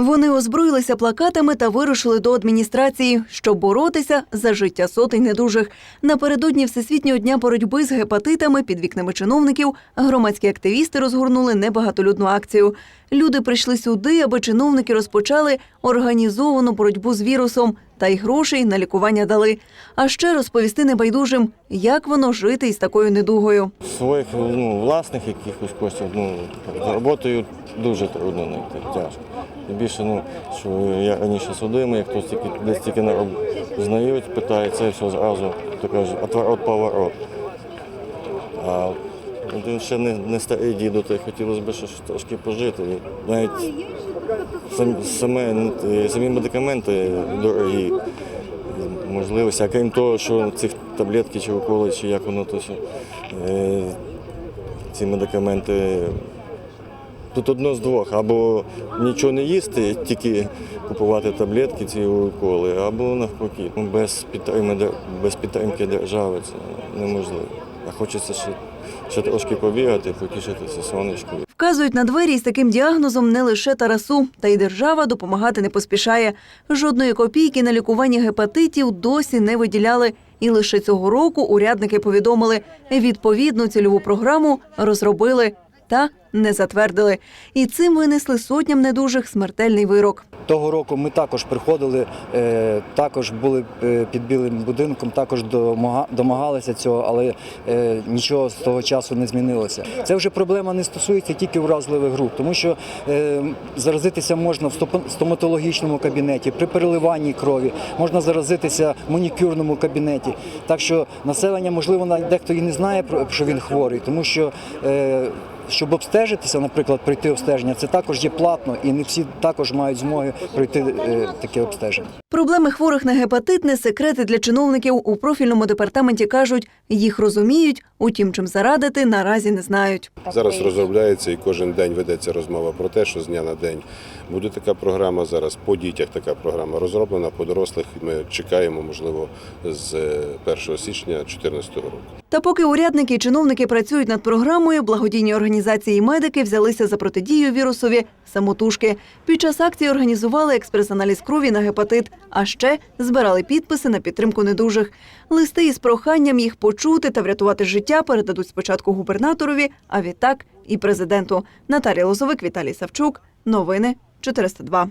Вони озброїлися плакатами та вирушили до адміністрації, щоб боротися за життя сотень недужих. Напередодні Всесвітнього дня боротьби з гепатитами під вікнами чиновників громадські активісти розгорнули небагатолюдну акцію. Люди прийшли сюди, аби чиновники розпочали організовану боротьбу з вірусом та й грошей на лікування дали. А ще розповісти небайдужим, як воно жити із такою недугою. Своїх ну, власних якихось коштів ну, роботою дуже трудно знайти, тяжко. І більше, ну, що я раніше судимий, як хтось тільки десь тільки роб- знають, питається, і все зразу, то кажуть, отворот поворот. А ну, ще не, не старий діду, то й хотілося б ще трошки пожити. Навіть саме, е, самі медикаменти дорогі можливості. А крім того, що цих таблетки чи уколи, чи як воно то все, е, ці медикаменти. Тут одно з двох, або нічого не їсти, тільки купувати таблетки, ці уколи, або навпаки. Ну, Без підтримки, без підтримки держави це неможливо. А хочеться ще, ще трошки побігати, потішитися сонечкою. Вказують на двері із таким діагнозом не лише Тарасу, та й держава допомагати не поспішає. Жодної копійки на лікування гепатитів досі не виділяли. І лише цього року урядники повідомили, відповідну цільову програму розробили та не затвердили. І цим винесли сотням недужих смертельний вирок. Того року ми також приходили, е, також були е, під білим будинком, також домагалися цього, але е, нічого з того часу не змінилося. Це вже проблема не стосується тільки вразливих груп, тому що заразитися можна в стоматологічному кабінеті, при переливанні крові, можна заразитися в манікюрному кабінеті. Так що населення, можливо, дехто і не знає, що він хворий, тому що. Е, щоб обстежитися, наприклад, пройти обстеження, це також є платно, і не всі також мають змоги пройти е, таке обстеження. Проблеми хворих на гепатит не секрети для чиновників. У профільному департаменті кажуть, їх розуміють, утім, чим зарадити наразі не знають. Зараз розробляється і кожен день ведеться розмова про те, що з дня на день буде така програма. Зараз по дітях така програма розроблена, по дорослих ми чекаємо, можливо, з е, 1 січня 2014 року. Та поки урядники і чиновники працюють над програмою, благодійні організації і медики взялися за протидію вірусові самотужки. Під час акції організували експрес-аналіз крові на гепатит, а ще збирали підписи на підтримку недужих. Листи із проханням їх почути та врятувати життя передадуть спочатку губернаторові, а відтак і президенту. Наталія Лозовик, Віталій Савчук. Новини 402.